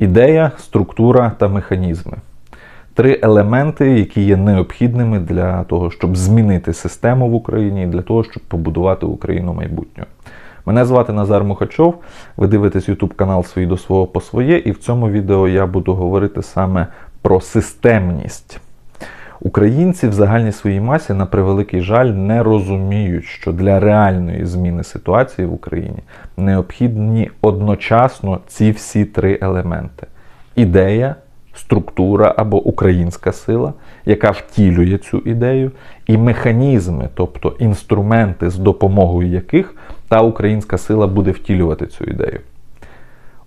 Ідея, структура та механізми. Три елементи, які є необхідними для того, щоб змінити систему в Україні і для того, щоб побудувати Україну майбутнього. Мене звати Назар Мухачов. Ви дивитесь YouTube канал Свій до свого по своє, і в цьому відео я буду говорити саме про системність. Українці в загальній своїй масі, на превеликий жаль, не розуміють, що для реальної зміни ситуації в Україні необхідні одночасно ці всі три елементи: ідея, структура або українська сила, яка втілює цю ідею, і механізми, тобто інструменти, з допомогою яких та українська сила буде втілювати цю ідею.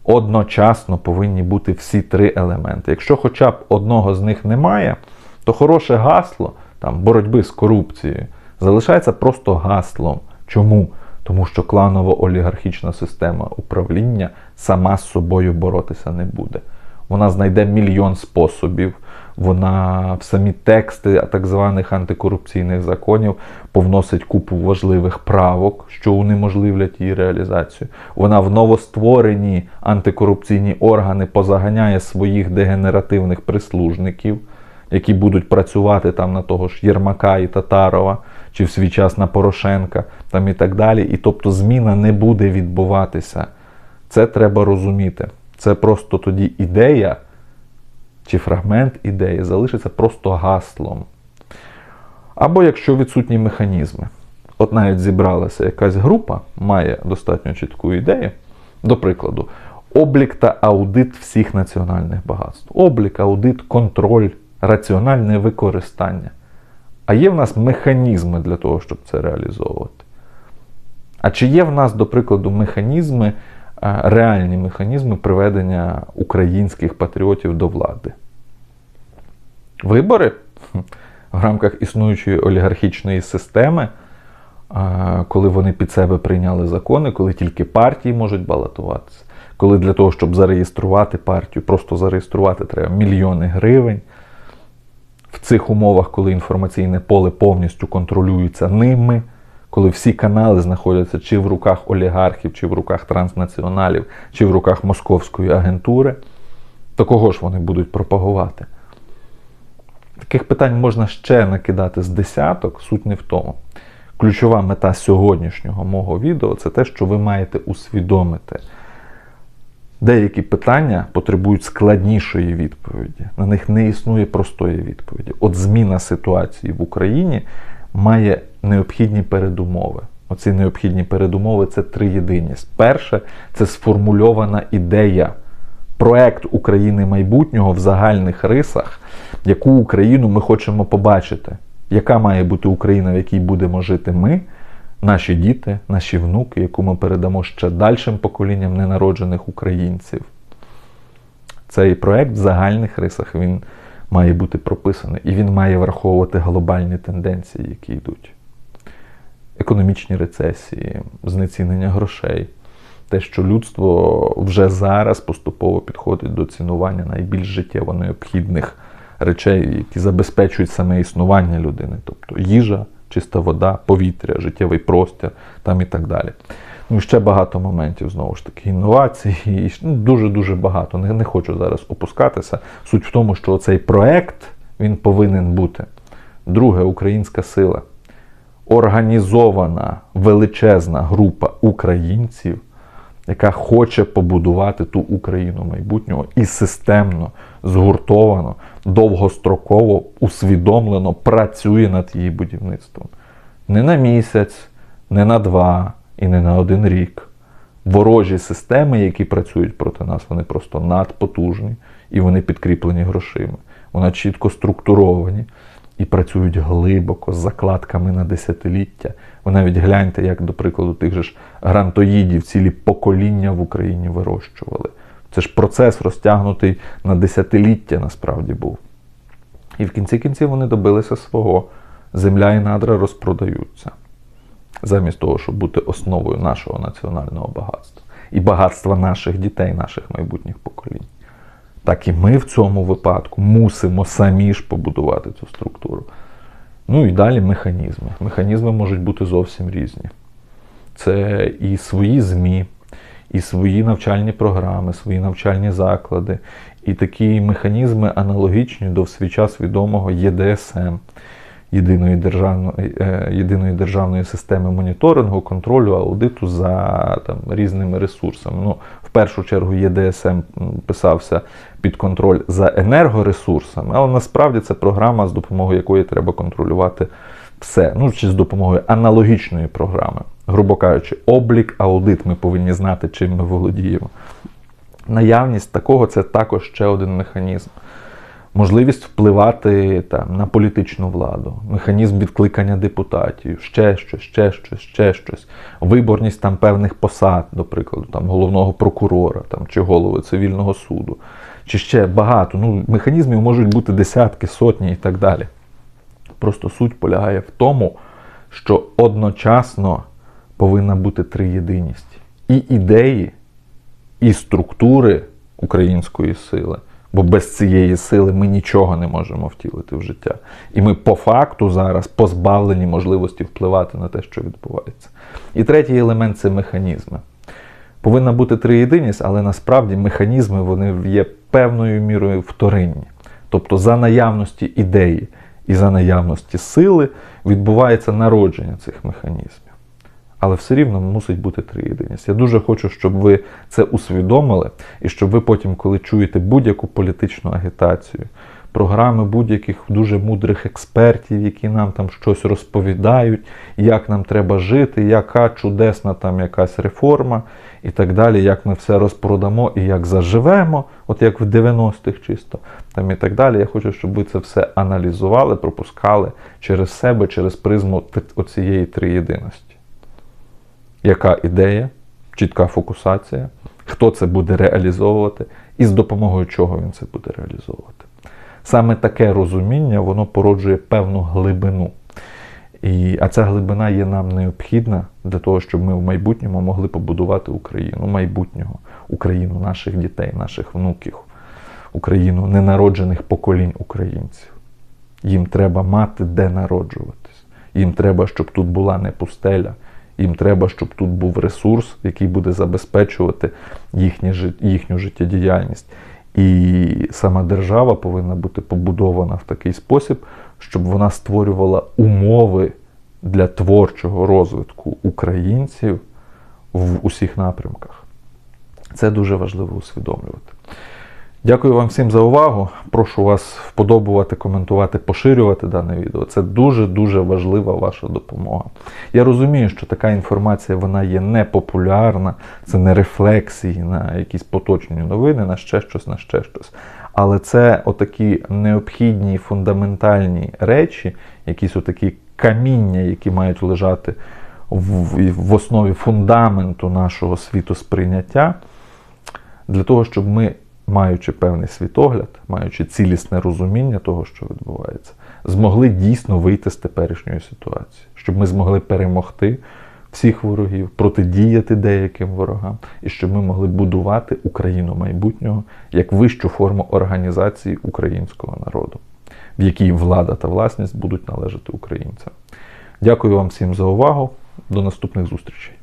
Одночасно повинні бути всі три елементи. Якщо хоча б одного з них немає, то хороше гасло там, боротьби з корупцією залишається просто гаслом. Чому? Тому що кланово-олігархічна система управління сама з собою боротися не буде. Вона знайде мільйон способів, вона в самі тексти так званих антикорупційних законів повносить купу важливих правок, що унеможливлять її реалізацію. Вона в новостворені антикорупційні органи позаганяє своїх дегенеративних прислужників, які будуть працювати там на того ж Єрмака і Татарова, чи в свій час на Порошенка, там і так далі. І тобто зміна не буде відбуватися. Це треба розуміти. Це просто тоді ідея чи фрагмент ідеї залишиться просто гаслом. Або якщо відсутні механізми. От навіть зібралася якась група, має достатньо чітку ідею, до прикладу, облік та аудит всіх національних багатств. Облік, аудит, контроль, раціональне використання. А є в нас механізми для того, щоб це реалізовувати. А чи є в нас, до прикладу, механізми, реальні механізми приведення українських патріотів до влади? Вибори в рамках існуючої олігархічної системи, коли вони під себе прийняли закони, коли тільки партії можуть балотуватися, коли для того, щоб зареєструвати партію, просто зареєструвати треба мільйони гривень. Цих умовах, коли інформаційне поле повністю контролюється ними, коли всі канали знаходяться чи в руках олігархів, чи в руках транснаціоналів, чи в руках московської агентури, то кого ж вони будуть пропагувати? Таких питань можна ще накидати з десяток, суть не в тому. Ключова мета сьогоднішнього мого відео це те, що ви маєте усвідомити. Деякі питання потребують складнішої відповіді. На них не існує простої відповіді. От зміна ситуації в Україні має необхідні передумови. Оці необхідні передумови це триєдиність. Перше це сформульована ідея, проект України майбутнього в загальних рисах, яку Україну ми хочемо побачити. Яка має бути Україна, в якій будемо жити ми, наші діти, наші внуки, яку ми передамо ще дальшим поколінням ненароджених українців. Цей проект в загальних рисах він має бути прописаний і він має враховувати глобальні тенденції, які йдуть. Економічні рецесії, знецінення грошей, те, що людство вже зараз поступово підходить до цінування найбільш життєво необхідних речей, які забезпечують саме існування людини, тобто їжа, чиста вода, повітря, життєвий простір там і так далі. Ну, ще багато моментів, знову ж таки, інновацій, ну, дуже-дуже багато. Не, не хочу зараз опускатися. Суть в тому, що цей проект він повинен бути. Друге, українська сила. Організована величезна група українців, яка хоче побудувати ту Україну майбутнього і системно, згуртовано, довгостроково, усвідомлено працює над її будівництвом. Не на місяць, не на два і не на один рік. Ворожі системи, які працюють проти нас, вони просто надпотужні і вони підкріплені грошима. Вони чітко структуровані і працюють глибоко з закладками на десятиліття. Ви навіть гляньте, як, до прикладу, тих же ж грантоїдів цілі покоління в Україні вирощували. Це ж процес розтягнутий на десятиліття насправді був. І в кінці кінців вони добилися свого. Земля і надра розпродаються. Замість того, щоб бути основою нашого національного багатства і багатства наших дітей, наших майбутніх поколінь. Так і ми в цьому випадку мусимо самі ж побудувати цю структуру. Ну і далі механізми. Механізми можуть бути зовсім різні. Це і свої ЗМІ, і свої навчальні програми, свої навчальні заклади, і такі механізми аналогічні до в свій час відомого ЄДСМ. Єдиної державної, е, єдиної державної системи моніторингу, контролю, аудиту за там, різними ресурсами. Ну, в першу чергу ЄДСМ писався під контроль за енергоресурсами, але насправді це програма, з допомогою якої треба контролювати все. Ну, чи з допомогою аналогічної програми. Грубо кажучи, облік, аудит ми повинні знати, чим ми володіємо. Наявність такого це також ще один механізм можливість впливати там, на політичну владу, механізм відкликання депутатів, ще щось, ще щось, ще щось, виборність там певних посад, до прикладу, там головного прокурора там, чи голови цивільного суду, чи ще багато. Ну, Механізмів можуть бути десятки, сотні і так далі. Просто суть полягає в тому, що одночасно повинна бути триєдиність і ідеї, і структури української сили. Бо без цієї сили ми нічого не можемо втілити в життя. І ми по факту зараз позбавлені можливості впливати на те, що відбувається. І третій елемент це механізми. Повинна бути триєдиність, але насправді механізми вони є певною мірою вторинні. Тобто, за наявності ідеї і за наявності сили відбувається народження цих механізмів. Але все рівно мусить бути триєдиність. Я дуже хочу, щоб ви це усвідомили, і щоб ви потім, коли чуєте будь-яку політичну агітацію, програми будь-яких дуже мудрих експертів, які нам там щось розповідають, як нам треба жити, яка чудесна там якась реформа і так далі, як ми все розпродамо і як заживемо, от як в 90-х чисто, там і так далі. Я хочу, щоб ви це все аналізували, пропускали через себе, через призму оцієї триєдиності яка ідея, чітка фокусація, хто це буде реалізовувати і з допомогою чого він це буде реалізовувати. Саме таке розуміння воно породжує певну глибину. І, А ця глибина є нам необхідна для того, щоб ми в майбутньому могли побудувати Україну майбутнього, Україну наших дітей, наших внуків, Україну ненароджених поколінь українців. Їм треба мати де народжуватись. Їм треба, щоб тут була не пустеля, їм треба, щоб тут був ресурс, який буде забезпечувати їхнє, їхню життєдіяльність. І сама держава повинна бути побудована в такий спосіб, щоб вона створювала умови для творчого розвитку українців в усіх напрямках. Це дуже важливо усвідомлювати. Дякую вам всім за увагу. Прошу вас вподобувати, коментувати, поширювати дане відео. Це дуже-дуже важлива ваша допомога. Я розумію, що така інформація вона є непопулярна, це не рефлексії на якісь поточні новини, на ще щось, на ще щось. Але це отакі необхідні фундаментальні речі, якісь отакі каміння, які мають лежати в, в основі фундаменту нашого світосприйняття, для того, щоб ми маючи певний світогляд, маючи цілісне розуміння того, що відбувається, змогли дійсно вийти з теперішньої ситуації, щоб ми змогли перемогти всіх ворогів, протидіяти деяким ворогам, і щоб ми могли будувати Україну майбутнього як вищу форму організації українського народу, в якій влада та власність будуть належати українцям. Дякую вам всім за увагу. До наступних зустрічей.